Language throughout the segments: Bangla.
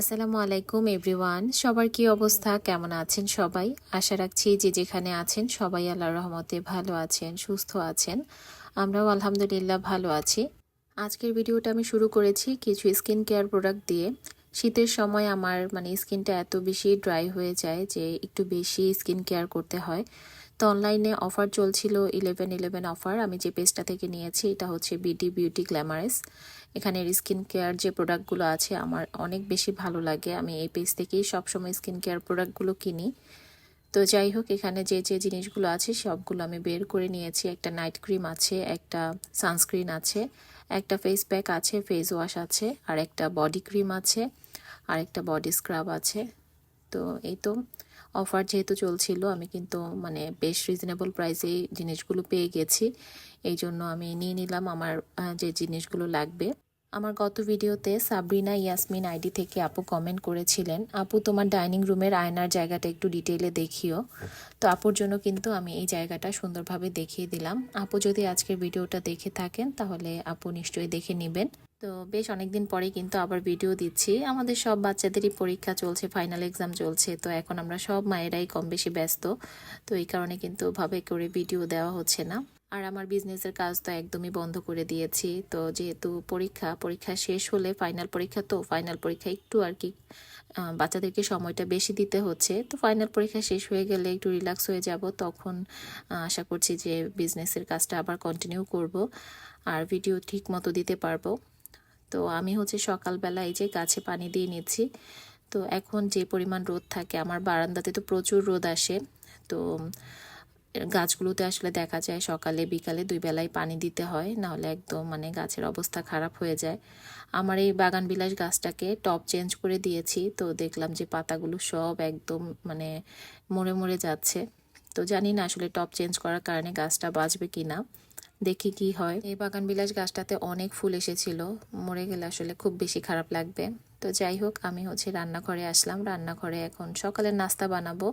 আসসালামু আলাইকুম, এভরিওয়ান। সবার কি অবস্থা? কেমন আছেন সবাই? আশা রাখছি যে যেখানে আছেন সবাই আল্লাহ রহমতে ভালো আছেন, সুস্থ আছেন। আমরাও আলহামদুলিল্লাহ ভালো আছি। আজকের ভিডিওটা আমি শুরু করেছি কিছু স্কিন কেয়ার প্রোডাক্ট দিয়ে। শীতের সময় আমার মানে স্কিনটা এত বেশি ড্রাই হয়ে যায় যে একটু বেশি স্কিন কেয়ার করতে হয়। তো অনলাইনে অফার চলছিল ইলেভেন ইলেভেন অফার আমি যে পেজটা থেকে নিয়েছি, এটা হচ্ছে বিডি বিউটি গ্ল্যামারেস এখানের স্কিন কেয়ার যে প্রোডাক্টগুলো আছে, আমার অনেক বেশি ভালো লাগে। আমি এই পেজ থেকেই সবসময় স্কিন কেয়ার প্রোডাক্টগুলো কিনি। তো যাই হোক, এখানে যে যে জিনিসগুলো আছে, সবগুলো আমি বের করে নিয়েছি। একটা নাইট ক্রিম আছে, একটা সানস্ক্রিন আছে, একটা ফেস প্যাক আছে ফেস ওয়াশ আছে, আর একটা বডি ক্রিম আছে, আর একটা বডি স্ক্রাব আছে। তো এই তো। অফার যেহেতু চলছিল, আমি কিন্তু মানে বেশ রিজনেবল প্রাইসেই জিনিসগুলো পেয়ে গেছি। এই জন্য আমি নিয়ে নিলাম আমার যে জিনিসগুলো লাগবে। আমার গত ভিডিওতে সাবরিনা ইয়াসমিন আইডি থেকে আপু কমেন্ট করেছিলেন, আপু, তোমার ডাইনিং রুমের আয়নার জায়গাটা একটু ডিটেলে দেখিও। তো আপুর জন্য কিন্তু আমি এই জায়গাটা সুন্দরভাবে দেখিয়ে দিলাম। আপু যদি আজকের ভিডিওটা দেখে থাকেন, তাহলে আপু নিশ্চয়ই দেখে নেবেন। তো বেশ অনেকদিন পরে কিন্তু আবার ভিডিও দিচ্ছি। আমাদের সব বাচ্চাদেরই পরীক্ষা চলছে ফাইনাল এক্সাম চলছে, তো এখন আমরা সব মায়েরাই কম বেশি ব্যস্ত। তো এই কারণে কিন্তু ভাবে করে ভিডিও দেওয়া হচ্ছে না। আর আমার বিজনেসের কাজ তো একদমই বন্ধ করে দিয়েছি। তো যেহেতু পরীক্ষা পরীক্ষা শেষ হলে ফাইনাল পরীক্ষা তো ফাইনাল পরীক্ষা একটু আর কি বাচ্চাদেরকে সময়টা বেশি দিতে হচ্ছে। তো ফাইনাল পরীক্ষা শেষ হয়ে গেলে একটু রিল্যাক্স হয়ে যাব। তখন আশা করছি যে বিজনেসের কাজটা আবার কন্টিনিউ করব আর ভিডিও ঠিক মতো দিতে পারব। তো আমি হচ্ছে সকালবেলা এই যে গাছে পানি দিয়ে নিচ্ছি। তো এখন যে পরিমাণ রোদ থাকে, আমার বারান্দাতে তো প্রচুর রোদ আসে। তো গাছগুলোতে আসলে দেখা যায় সকালে, বিকালে দুই বেলায় পানি দিতে হয়, নাহলে একদম মানে গাছের অবস্থা খারাপ হয়ে যায়। আমার এই বাগান বিলাস গাছটাকে টপ চেঞ্জ করে দিয়েছি, তো দেখলাম যে পাতাগুলো সব একদম মানে মরে মরে যাচ্ছে। তো জানি না আসলে টপ চেঞ্জ করার কারণে গাছটা বাঁচবে কি না। দেখি কি হয়। এই বাগান বিলাস গাছটাতে অনেক ফুল এসেছিল, মরে গেলে আসলে খুব বেশি খারাপ লাগবে। তো যাই হোক, আমি হচ্ছে রান্নাঘরে আসলাম। রান্নাঘরে এখন সকালের নাস্তা বানাবো।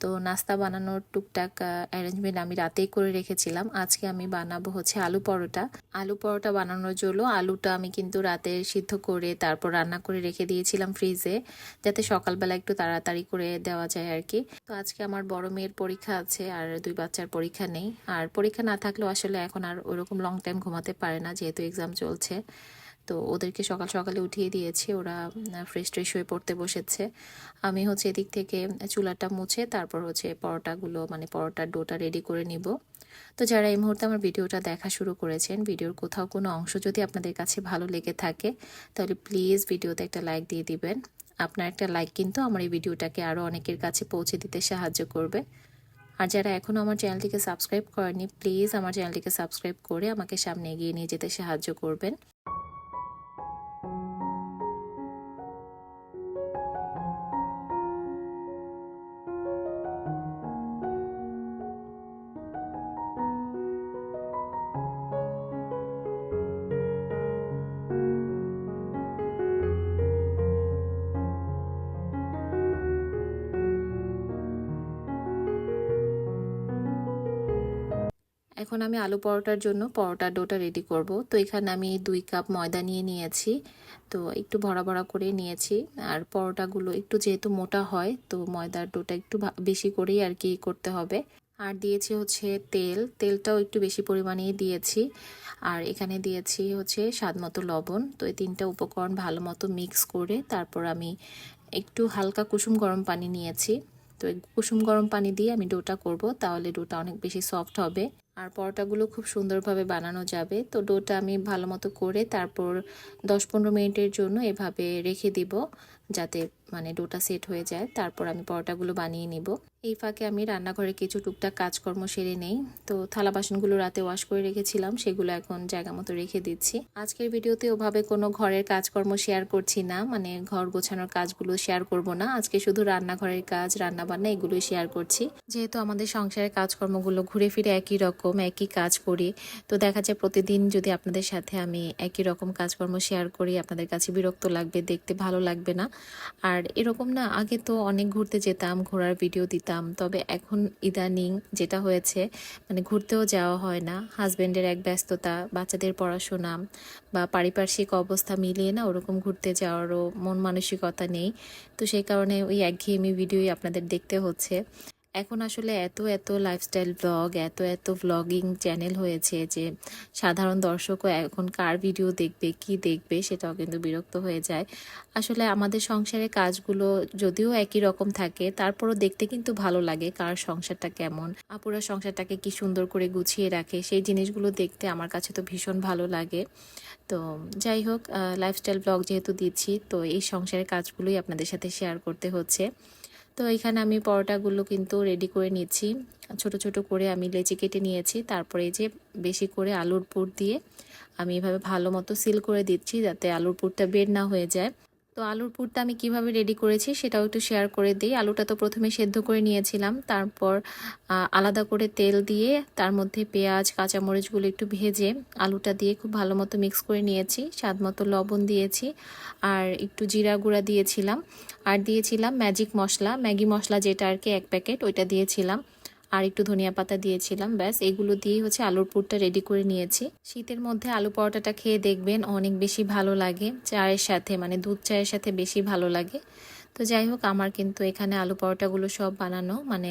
তো নাস্তা বানানোর টুকটাক অ্যারেঞ্জমেন্ট আমি রাতেই করে রেখেছিলাম। আজকে আমি বানাবো হচ্ছে আলু পরোটা। আলু পরোটা বানানোর জন্য আলুটা আমি কিন্তু রাতে সিদ্ধ করে তারপর রান্না করে রেখে দিয়েছিলাম ফ্রিজে যাতে সকালবেলা একটু তাড়াতাড়ি করে দেওয়া যায় আর কি তো আজকে আমার বড় মেয়ের পরীক্ষা আছে আর দুই বাচ্চার পরীক্ষা নেই। আর পরীক্ষা না থাকলেও আসলে এখন আর ওরকম লং টাইম ঘুমাতে পারে না, যেহেতু এক্সাম চলছে। তো ওদেরকে সকাল সকালে উঠিয়ে দিয়েছি। ওরা ফ্রেশ ট্রেশ হয়ে পড়তে বসেছে। আমি হচ্ছে এদিক থেকে চুলাটা মুছে তারপর হচ্ছে পরোটাগুলো মানে পরোটার ডোটা রেডি করে নিব। তো যারা এই মুহূর্তে আমার ভিডিওটা দেখা শুরু করেছেন, ভিডিওর কোথাও কোনো অংশ যদি আপনাদের কাছে ভালো লেগে থাকে, তাহলে প্লিজ ভিডিওতে একটা লাইক দিয়ে দিবেন। আপনার একটা লাইক কিন্তু আমার এই ভিডিওটাকে আরও অনেকের কাছে পৌঁছে দিতে সাহায্য করবে। আর যারা এখনও আমার চ্যানেলটিকে সাবস্ক্রাইব করেনি প্লিজ আমার চ্যানেলটিকে সাবস্ক্রাইব করে আমাকে সামনে এগিয়ে নিয়ে যেতে সাহায্য করবেন। এখন আমি আলু পরোটার জন্য পরোটার ডোটা রেডি করব। তো এখানে আমি দুই কাপ ময়দা নিয়ে নিয়েছি। তো একটু ভরা ভরা করে নিয়েছি। আর পরোটাগুলো একটু যেহেতু মোটা হয়, তো ময়দার ডোটা একটু বেশি করেই আর কি করতে হবে। আর দিয়েছি হচ্ছে তেল। তেলটাও একটু বেশি পরিমাণেই দিয়েছি। আর এখানে দিয়েছি হচ্ছে স্বাদ মতো লবণ। তো এই তিনটা উপকরণ ভালো মতো মিক্স করে তারপর আমি একটু হালকা কুসুম গরম পানি নিয়েছি। তো কুসুম গরম পানি দিয়ে আমি ডোটা করব। তাহলে ডোটা অনেক বেশি সফট হবে। আর পরোটাগুলো খুব সুন্দরভাবে বানানো যাবে। তো ডোটা আমি ভালো মতো করে তারপর দশ পনেরো মিনিটের জন্য এভাবে রেখে দিব। যাতে মানে ডোটা সেট হয়ে যায়, তারপর আমি পরোটাগুলো বানিয়ে নিব। এই ফাঁকে আমি রান্নাঘরে কিছু টুকটাক কাজকর্ম সেরে নেই। তো থালা বাসনগুলো রাতে ওয়াশ করে রেখেছিলাম, সেগুলো এখন জায়গা মতো রেখে দিচ্ছি। আজকের ভিডিওতে ওভাবে কোনো ঘরের কাজকর্ম শেয়ার করছি না মানে ঘর গোছানোর কাজগুলো শেয়ার করব না। আজকে শুধু রান্নাঘরের কাজ রান্না বান্না এগুলোই শেয়ার করছি। যেহেতু আমাদের সংসারের কাজকর্মগুলো ঘুরে ফিরে একই রকম, একই কাজ করি, তো দেখা যায় প্রতিদিন যদি আপনাদের সাথে আমি একই রকম কাজকর্ম শেয়ার করি, আপনাদের কাছে বিরক্ত লাগবে, দেখতে ভালো লাগবে না। আর এরকম না, আগে তো অনেক ঘুরতে যেতাম, ঘোরার ভিডিও দিতাম। তবে এখন ইদানিং যেটা হয়েছে মানে ঘুরতেও যাওয়া হয় না। হাজব্যান্ডের এক ব্যস্ততা, বাচ্চাদের পড়াশোনা বা পারিপার্শ্বিক অবস্থা মিলিয়ে না ওরকম ঘুরতে যাওয়ারও মন মানসিকতা নেই। তো সেই কারণে ওই একঘেয়েমি ভিডিওই আপনাদের দেখতে হচ্ছে। এখন আসলে এত এত লাইফস্টাইল ব্লগ এত এত ব্লগিং চ্যানেল হয়েছে যে সাধারণ দর্শকও এখন কার ভিডিও দেখবে, কি দেখবে সেটাও কিন্তু বিরক্ত হয়ে যায়। আসলে আমাদের সংসারের কাজগুলো যদিও একই রকম থাকে, তারপরও দেখতে কিন্তু ভালো লাগে কার সংসারটা কেমন, আপুরা সংসারটাকে কি সুন্দর করে গুছিয়ে রাখে, সেই জিনিসগুলো দেখতে আমার কাছে তো ভীষণ ভালো লাগে। তো যাই হোক লাইফস্টাইল ব্লগ যেহেতু দিচ্ছি, তো এই সংসারের কাজগুলোই আপনাদের সাথে শেয়ার করতে হচ্ছে। তো এখানে আমি পরোটাগুলো কিন্তু রেডি করে নিচ্ছি। ছোট ছোট করে আমি লেচি কেটে নিয়েছি। তারপরে যে বেশি করে আলুর পুর দিয়ে আমি এভাবে ভালো মতো সিল করে দিচ্ছি যাতে আলুর পুরটা বের না হয়ে যায়। তো আলুর পুরটা আমি কীভাবে রেডি করেছি সেটাও একটু শেয়ার করে দিই। আলুটা তো প্রথমে সেদ্ধ করে নিয়েছিলাম, তারপর আলাদা করে তেল দিয়ে তার মধ্যে পেঁয়াজ, কাঁচামরিচগুলো একটু ভেজে আলুটা দিয়ে খুব ভালো মতো মিক্স করে নিয়েছি, স্বাদ মতো লবণ দিয়েছি আর একটু জিরা গুঁড়া দিয়েছিলাম। আর দিয়েছিলাম ম্যাজিক মশলা, ম্যাগি মশলা যেটা আর কি এক প্যাকেট ওইটা দিয়েছিলাম। আর একটু ধনিয়া পাতা দিয়েছিলাম, ব্যাস। এগুলো দিয়েই হচ্ছে আলুর পুরটা রেডি করে নিয়েছি। শীতের মধ্যে আলু পরোটাটা খেয়ে দেখবেন অনেক বেশি ভালো লাগে, চায়ের সাথে মানে দুধ চায়ের সাথে বেশি ভালো লাগে। তো যাই হোক, আমার কিন্তু এখানে আলু পরোটাগুলো সব বানানো মানে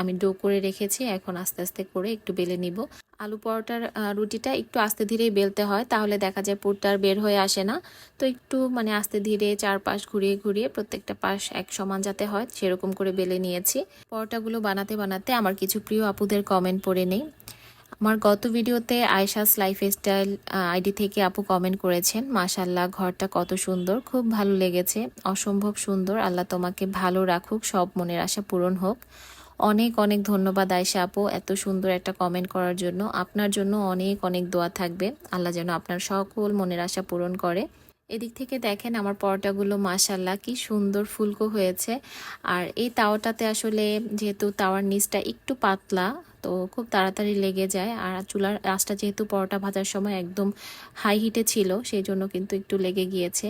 আমি ডো করে রেখেছি, এখন আস্তে আস্তে করে একটু বেলে নিব। আলু পরোটার রুটিটা একটু আস্তে ধীরেই বেলতে হয়, তাহলে দেখা যায় পুরটা বের হয়ে আসে না। তো একটু মানে আস্তে ধীরে চার পাশ ঘুরিয়ে ঘুরিয়ে প্রত্যেকটা পাশ এক সমান যাতে হয়, সেরকম করে বেলে নিয়েছি। পরোটাগুলো বানাতে বানাতে আমার কিছু প্রিয় আপুদের কমেন্ট পড়ে নেই। আমার গত ভিডিওতে আয়সাস লাইফস্টাইল আইডি থেকে আপু কমেন্ট করেছেন মাশাল্লাহ ঘরটা কত সুন্দর, খুব ভালো লেগেছে, অসম্ভব সুন্দর, আল্লাহ তোমাকে ভালো রাখুক, সব মনের আশা পূরণ হোক। অনেক অনেক ধন্যবাদ আয়সা আপু এত সুন্দর একটা কমেন্ট করার জন্য। আপনার জন্য অনেক অনেক দোয়া থাকবে। আল্লাহ যেন আপনার সকল মনের আশা পূরণ করে। এদিক থেকে দেখেন আমার পরোটাগুলো মাশাল্লাহ কি সুন্দর ফুলকো হয়েছে। আর এই তাওয়াটাতে আসলে যেহেতু তাওয়ার নিচটা একটু পাতলা, তো খুব তাড়াতাড়ি লেগে যায়। আর চুলার আঁচটা যেহেতু পরোটা ভাজার সময় একদম হাই হিটে ছিল সেই জন্য কিন্তু একটু লেগে গিয়েছে।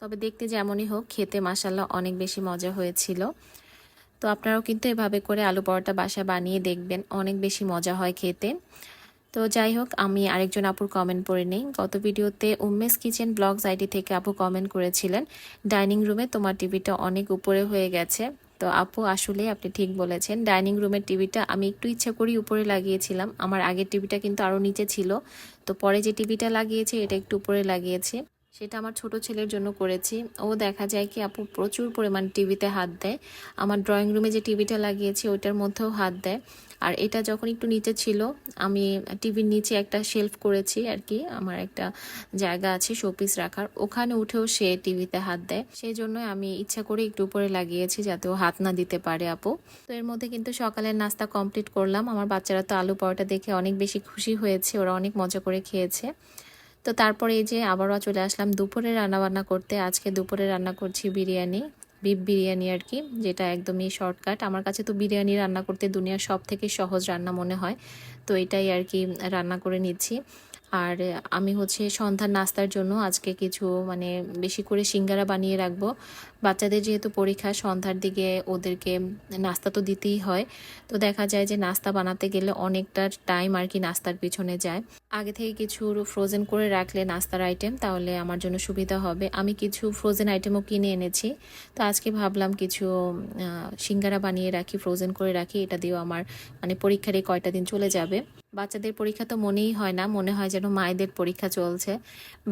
তবে দেখতে যেমনই হোক, খেতে মাসাল্লাহ অনেক বেশি মজা হয়েছিল। তো আপনারাও কিন্তু এভাবে করে আলু পরোটা বাসা বানিয়ে দেখবেন, অনেক বেশি মজা হয় খেতে। তো যাই হোক, আমি আরেকজন আপুর কমেন্ট পড়ে নেই। গত ভিডিওতে উমেস কিচেন ব্লগস আইডি থেকে আপু কমেন্ট করেছিলেন, ডাইনিং রুমে তোমার টিভিটা অনেক উপরে হয়ে গেছে। তো আপু আসলে আপনি ঠিক বলেছেন, ডাইনিং রুমের টিভিটা আমি একটু ইচ্ছা করি উপরে লাগিয়েছিলাম। আমার আগের টিভিটা কিন্তু আরও নিচে ছিল, তো পরে যে টিভিটা লাগিয়েছে, এটা একটু উপরে লাগিয়েছে। সেটা আমার ছোট ছেলের জন্য করেছি। ও দেখা যায় কি, আপু প্রচুর পরিমাণ টিভিতে হাত দেয়। আমার ড্রয়িং রুমে যে টিভিটা লাগিয়েছি, ওইটার মধ্যেও হাত দেয়। আর এটা যখন একটু নিচে ছিল, আমি টিভির নিচে একটা শেলফ করেছি আর কি, আমার একটা জায়গা আছে শোপিস রাখার। ওখানে উঠেও সে টিভিতে হাত দেয়। সেই জন্য আমি ইচ্ছা করে একটু উপরে লাগিয়েছি যাতে ও হাত না দিতে পারে আপু। তো এর মধ্যে কিন্তু সকালের নাস্তা কমপ্লিট করলাম। আমার বাচ্চারা তো আলু পরোটা দেখে অনেক বেশি খুশি হয়েছে, ওরা অনেক মজা করে খেয়েছে। তো তারপরে এই যে আবারও চলে আসলাম দুপুরে রান্নাবান্না করতে। আজকে দুপুরে রান্না করছি বিরিয়ানি, বিফ বিরিয়ানি আর কি, যেটা একদমই শর্টকাট। আমার কাছে তো বিরিয়ানি রান্না করতে দুনিয়ার সব থেকে সহজ রান্না মনে হয়। তো এটাই আর কি রান্না করে নিচ্ছি। আর আমি হচ্ছে সন্ধ্যার নাস্তার জন্য আজকে কিছু মানে বেশি করে সিঙ্গারা বানিয়ে রাখব। বাচ্চাদের যেহেতু পরীক্ষা, সন্ধ্যার দিকে ওদেরকে নাস্তা তো দিতেই হয়। তো দেখা যায় যে নাস্তা বানাতে গেলে অনেকটা টাইম আর কি নাস্তার পিছনে যায়। আগে থেকে কিছু ফ্রোজেন করে রাখলে নাস্তার আইটেম তাহলে আমার জন্য সুবিধা হবে। আমি কিছু ফ্রোজেন আইটেমও কিনে এনেছি। তো আজকে ভাবলাম কিছু সিঙ্গারা বানিয়ে রাখি ফ্রোজেন করে রাখি। এটা দিয়েও আমার মানে পরীক্ষার এই কয়টা দিন চলে যাবে। বাচ্চাদের পরীক্ষা তো মনেই হয় না, মনে হয় যেন মায়েদের পরীক্ষা চলছে।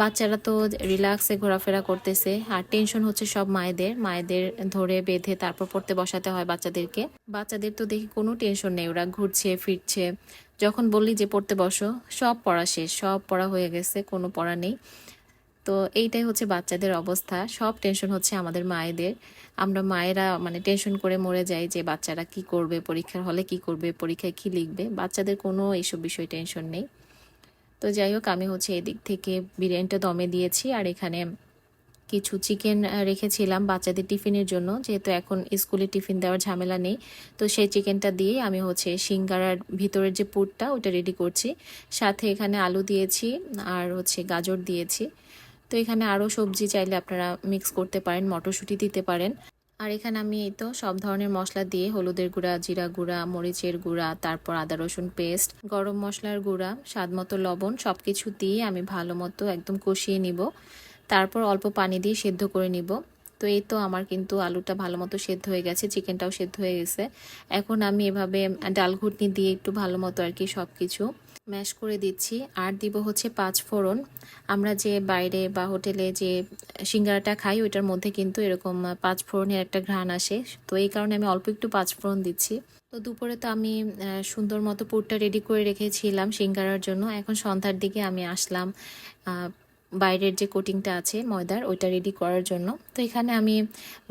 বাচ্চারা তো রিল্যাক্সে ঘোরাফেরা করতেছে, আর টেনশন হচ্ছে সব মায়েদের মায়েদের ধরে বেঁধে তারপর পড়তে বসাতে হয় বাচ্চাদেরকে। বাচ্চাদের তো দেখি কোনো টেনশন নেই, ওরা ঘুরছে, ফিরছে। যখন বললি যে পড়তে বসো, সব পড়া শেষ, সব পড়া হয়ে গেছে, কোনো পড়া নেই। তো এইটাই হচ্ছে বাচ্চাদের অবস্থা। সব টেনশন হচ্ছে আমাদের মায়েদের। আমরা মায়েরা মানে টেনশন করে মরে যাই যে বাচ্চারা কি করবে, পরীক্ষার হলে কি করবে, পরীক্ষায় কি লিখবে। বাচ্চাদের কোনো এইসব বিষয়ে টেনশন নেই। তো যাই হোক, আমি হচ্ছে এদিক থেকে বিরিয়ানিটা দমে দিয়েছি আর এখানে কিছু চিকেন রেখেছিলাম বাচ্চাদের টিফিনের জন্য। যেহেতু এখন স্কুলে টিফিন দেওয়ার ঝামেলা নেই, তো সেই চিকেনটা দিয়ে আমি হচ্ছে সিঙ্গারার ভিতরের যে পুরটা, ওটা রেডি করছি। সাথে এখানে আলু দিয়েছি আর হচ্ছে গাজর দিয়েছি। তো এখানে আরও সবজি চাইলে আপনারা মিক্স করতে পারেন, মটরশুঁটি দিতে পারেন। আর এখানে আমি এই তো সব ধরনের মশলা দিয়ে হলুদের গুঁড়া, জিরা গুঁড়া, মরিচের গুঁড়া, তারপর আদা রসুন পেস্ট গরম মশলার গুঁড়া স্বাদ মতো লবণ সব কিছু দিয়ে আমি ভালো মতো একদম কষিয়ে নিব। তারপর অল্প পানি দিয়ে সেদ্ধ করে নিব। তো এই তো আমার কিন্তু আলুটা ভালো মতো সেদ্ধ হয়ে গেছে, চিকেনটাও সেদ্ধ হয়ে গেছে। এখন আমি এভাবে ডাল ঘুটনি দিয়ে একটু ভালো মতো আর কি সব কিছু ম্যাশ করে দিচ্ছি। আর দিব হচ্ছে পাঁচ ফোড়ন। আমরা যে বাইরে বা হোটেলে যে সিঙ্গারাটা খাই, ওইটার মধ্যে কিন্তু এরকম পাঁচ ফোড়নের একটা ঘ্রাণ আসে। তো এই কারণে আমি অল্প একটু পাঁচ ফোড়ন দিচ্ছি। তো দুপুরে তো আমি সুন্দর মতো পুরটা রেডি করে রেখেছিলাম সিঙ্গারার জন্য। এখন সন্ধ্যার দিকে আমি আসলাম বাইরের যে কোটিংটা আছে ময়দার, ওইটা রেডি করার জন্য। তো এখানে আমি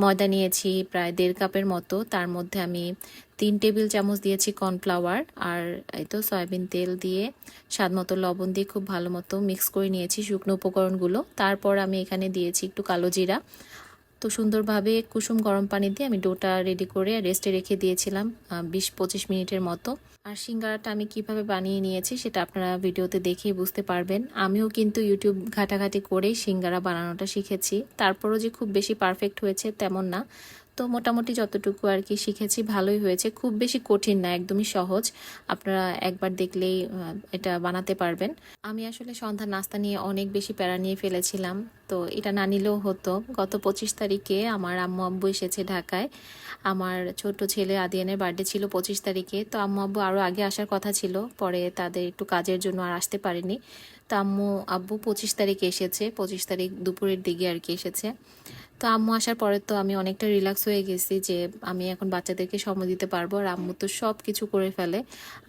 ময়দা নিয়েছি প্রায় দেড় কাপের মতো। তার মধ্যে আমি তিন টেবিল চামচ দিয়েছি কর্নফ্লাওয়ার আর এই তো সয়াবিন তেল দিয়ে স্বাদ মতো লবণ দিয়ে খুব ভালো মতো মিক্স করে নিয়েছি শুকনো উপকরণগুলো। তারপর আমি এখানে দিয়েছি একটু কালো জিরা। তো সুন্দরভাবে কুসুম গরম পানি দিয়ে আমি ডোটা রেডি করে রেস্টে রেখে দিয়েছিলাম বিশ পঁচিশ মিনিটের মতো। আর সিঙ্গারাটা আমি কীভাবে বানিয়ে নিয়েছি সেটা আপনারা ভিডিওতে দেখেই বুঝতে পারবেন। আমিও কিন্তু ইউটিউব ঘাটাঘাটি করেই সিঙ্গারা বানানোটা শিখেছি। তারপরও যে খুব বেশি পারফেক্ট হয়েছে তেমন না। তো মোটামুটি যতটুকু আর কি শিখেছি ভালোই হয়েছে। খুব বেশি কঠিন না, একদমই সহজ। আপনারা একবার দেখলেই এটা বানাতে পারবেন। আমি আসলে সন্ধ্যা নাস্তা নিয়ে অনেক বেশি প্যারা নিয়ে ফেলেছিলাম। তো এটা না নিলেও হতো। গত পঁচিশ তারিখে আমার আম্মু আব্বু এসেছে ঢাকায়। আমার ছোট ছেলে আদিয়ানের বার্থডে ছিল পঁচিশ তারিখে। তো আম্মু আব্বু আরও আগে আসার কথা ছিল। পরে তাদের একটু কাজের জন্য আর আসতে পারেনি। তো আম্মু আব্বু পঁচিশ তারিখে এসেছে। পঁচিশ তারিখ দুপুরের দিকে আর কি এসেছে। তো আম্মু আসার পরে তো আমি অনেকটা রিল্যাক্স হয়ে গেছি যে আমি এখন বাচ্চাদেরকে সময় দিতে পারব আর আম্মু তো সব কিছু করে ফেলে।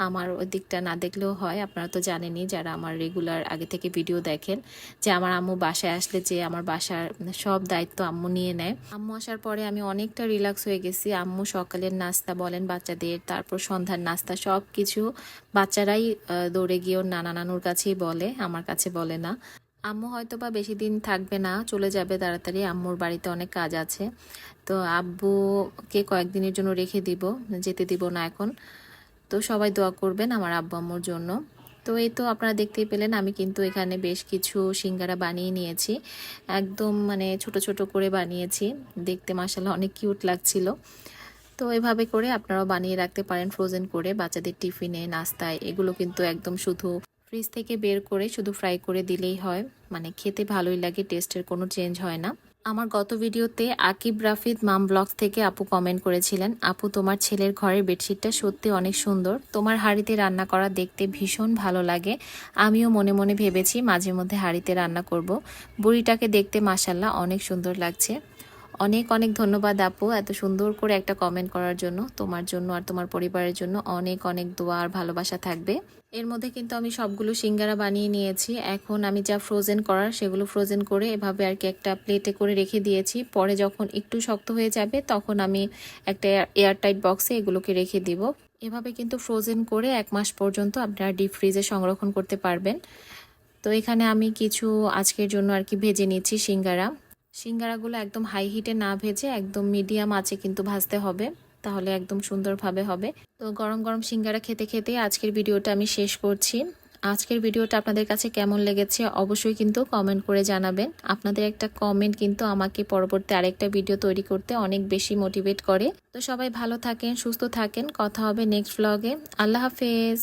আমার ওই দিকটা না দেখলেও হয়, আপনারা তো জানেনই যারা আমার রেগুলার আগে থেকে ভিডিও দেখেন যে আমার আম্মু বাসায় আসলে যে আমার বাসার সব দায়িত্ব আম্মু নিয়ে নেয়। আম্মু আসার পরে আমি অনেকটা রিল্যাক্স হয়ে গেছি। আম্মু সকালের নাস্তা বলেন বাচ্চাদের, তারপর সন্ধ্যার নাস্তা সব কিছু বাচ্চারাই দৌড়ে গিয়ে ওর নানা নানুর কাছেই বলে, আমার কাছে বলে না। আম্মু হয়তো বা বেশি দিন থাকবে না, চলে যাবে তাড়াতাড়ি। আম্মুর বাড়িতে অনেক কাজ আছে। তো আব্বুকে কয়েকদিনের জন্য রেখে দিব, যেতে দিব না এখন। তো সবাই দোয়া করবেন আমার আব্বু আম্মুর জন্য। তো এই তো আপনারা দেখতেই পেলেন, আমি কিন্তু এখানে বেশ কিছু সিঙ্গারা বানিয়ে নিয়েছি। একদম মানে ছোট ছোট করে বানিয়েছি। দেখতে মাসাল্লাহ অনেক কিউট লাগছিল। তো এভাবে করে আপনারাও বানিয়ে রাখতে পারেন ফ্রোজেন করে। বাচ্চাদের টিফিনে, নাস্তায়, এগুলো কিন্তু একদম শুধু ফ্রিজ থেকে বের করে শুধু ফ্রাই করে দিলেই হয়। মানে খেতে ভালোই লাগে টেস্টের কোনো চেঞ্জ হয় না। আমার গত ভিডিওতে আকিব রাফিদ মাম ব্লগস থেকে আপু কমেন্ট করেছিলেন, আপু, তোমার ছেলের ঘরের বেডশিটটা সত্যি অনেক সুন্দর। তোমার হাঁড়িতে রান্না করা দেখতে ভীষণ ভালো লাগে। আমিও মনে মনে ভেবেছি মাঝে মধ্যে হাঁড়িতে রান্না করব। বুড়িটাকে দেখতে মাসাল্লাহ অনেক সুন্দর লাগছে। অনেক অনেক ধন্যবাদ আপু এত সুন্দর করে একটা কমেন্ট করার জন্য। তোমার জন্য আর তোমার পরিবারের জন্য অনেক অনেক দোয়া আর ভালোবাসা থাকবে। এর মধ্যে কিন্তু আমি সবগুলো সিঙ্গারা বানিয়ে নিয়েছি। এখন আমি যা ফ্রোজেন করার সেগুলো ফ্রোজেন করে এভাবে আর কি একটা প্লেটে করে রেখে দিয়েছি। পরে যখন একটু শক্ত হয়ে যাবে তখন আমি একটা এয়ারটাইট বক্সে এগুলোকে রেখে দিব। এভাবে কিন্তু ফ্রোজেন করে এক মাস পর্যন্ত আপনারা ডিপ ফ্রিজে সংরক্ষণ করতে পারবেন। তো এখানে আমি কিছু আজকের জন্য আর কি ভেজে নিচ্ছি সিঙ্গারা। সিঙ্গারাগুলো একদম হাই হিটে না ভেজে একদম মিডিয়াম আঁচে কিন্তু ভাজতে হবে, তাহলে একদম সুন্দরভাবে হবে। তো গরম গরম সিঙ্গারা খেতে খেতে আজকের ভিডিওটা আমি শেষ করছি। আজকের ভিডিওটা আপনাদের কাছে কেমন লেগেছে অবশ্যই কিন্তু কমেন্ট করে জানাবেন। আপনাদের একটা কমেন্ট কিন্তু আমাকে পরবর্তী আরেকটা ভিডিও তৈরি করতে অনেক বেশি মোটিভেট করে। তো সবাই ভালো থাকেন, সুস্থ থাকেন। কথা হবে নেক্সট ব্লগে আল্লাহ হাফেজ।